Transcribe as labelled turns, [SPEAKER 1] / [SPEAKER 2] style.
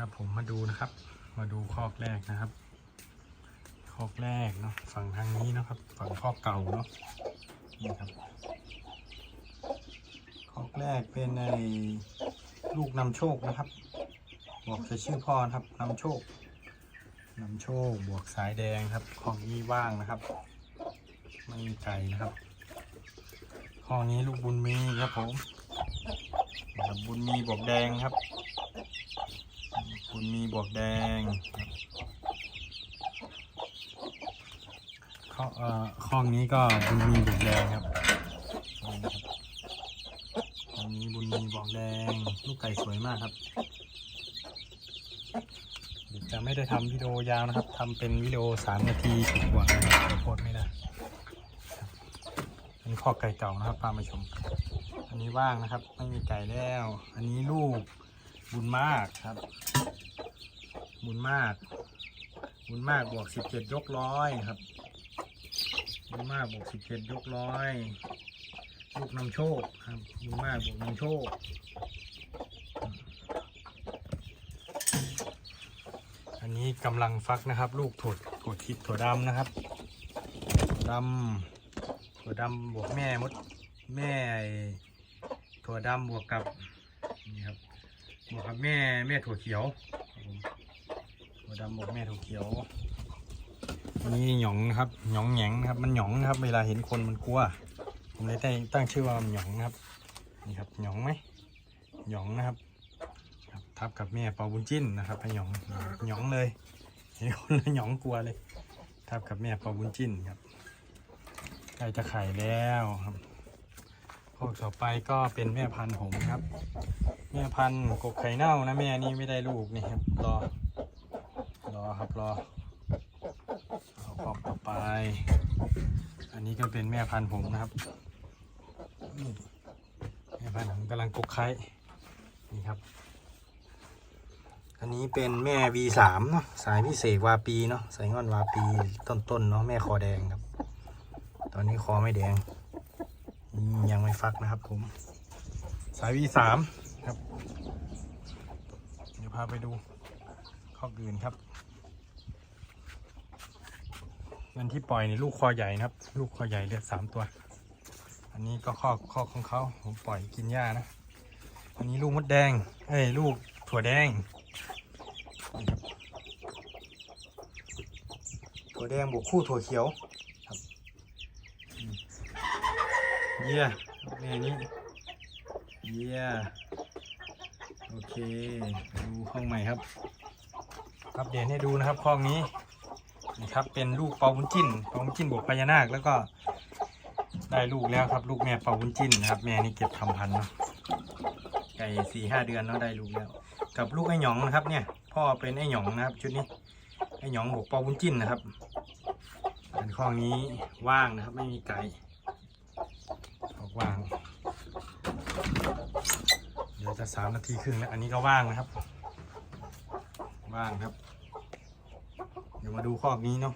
[SPEAKER 1] ครับผมมาดูนะครับ มาดูคอกแรกนะครับ คอกแรกเนาะฝั่งทางนี้นะครับ ฝั่งคอกเก่าเนาะนี่ครับ คอกแรกเป็นในลูกนำโชคนะครับ บอกจะชื่อพ่อครับนำโชคนำโชคบวกสายแดงครับของนี้ว่างนะครับ ไม่มีไก่นะครับข้อนี้ลูกบุญมีครับผมบบุญมีบวกแดงครับ บุญมีบวกแดงครับข้อเอ่อข้องนี้ก็บุญมีบวกแดงครับนี่นะครับองนี้บุญมีบวกแดง ลูกไก่สวยมากครับเดี๋ยวจะไม่ได้ทำวิดีโอยาวนะครับทำเป็นวิดีโอสามนาทีกว่านะครับเดี๋ยวโพสต์ไม่ได้อันนี้ข้อไก่เก่านะครับพามาชม อันนี้ว่างนะครับ ไม่มีไก่แล้ว อันนี้ลูกบุญมากครับ บุญมากบุญมากบวกสิบเจ็ดยกร้อยครับบุญมากบวกสิบเจ็ดยกร้อยลูกนำโชคครับบุญมากบวกนำโชคอันนี้กำลังฟักนะครับ ลูกถั่วถั่วทิพย์ถั่วดำนะครับถั่วดำถั่วดำบวกแม่มดแม่ถั่วดำบวกกับนี่ครับบวกกับแม่แม่ถั่วเขียวครับผม ถั่วดำบวกแม่ถั่วเขียวอันนี้หยองนะครับหยองแหยงนะครับ มันหยองนะครับ เวลาเห็นคนมันกลัว ผมเลยตั้งตั้งชื่อว่ามันหยองนะครับ นี่ครับหยองไหมหยองนะครับครับทับกับแม่ปาบุญจิ้นนะครับไอหยองหยองเลยเห็นคนแล้วหยองกลัวเลย ทับกับแม่ปาบุญจิ้นครับใกล้จะไข่แล้วครับพวกต่อไปก็เป็นแม่พันธุ์ผมครับ แม่พันธุ์กบไข่เน่านะแม่นี่ไม่ได้ลูกนี่ครับรอ อครับรอเอาครอบต่อไป อันนี้ก็เป็นแม่พันธุ์ผมนะครับแม่พันธุ์ผมกำลังกกไข่นี่ครับ อันนี้เป็นแม่ V3 เนาะสายพิเศษวาปีเนาะสายงอนวาปีต้นๆเนาะแม่คอแดงครับ ตอนนี้คอไม่แดง ยังไม่ฟักนะครับผม สายวีสามครับ เดี๋ยวพาไปดูข้อกอื่นครับ เงินที่ปล่อยนี่ลูกคอใหญ่นะครับ ลูกคอใหญ่เลือดสามตัว อันนี้ก็ข้อข้อของเขาผมปล่อยกินหญ้านะ อันนี้ลูกมดแดง เอ้ยลูกถั่วแดงนี่ครับถั่วแดงบวกคู่ถั่วเขียวเยี่ยแม่นี้เยี่ยโอเค ดูห้องใหม่ครับอัปเดตให้ดูนะครับห้องนี้ นี่ครับ เป็นลูกเปาบุญจิ้นเปาบุญจิ้นบวกพญานาคแล้วก็ ได้ลูกแล้วครับ ลูกแม่เปาบุญจิ้นนะครับ แม่นี่เก็บทำพันธุ์เนาะไก่สี่ห้าเดือนเนาะได้ลูกแล้ว กับลูกไอ้หยองนะครับ เนี่ย พ่อเป็นไอ้หยองนะครับ ชุดนี้ไอ้หยองบวกเปาบุญจิ้นนะครับอันข้องนี้ว่างนะครับ ไม่มีไก่ออกว่างเดี๋ยวจะสามนาทีครึ่งแล้วอันนี้ก็ว่างนะครับ ว่างครับ เดี๋ยวมาดูข้อกนี้เนาะ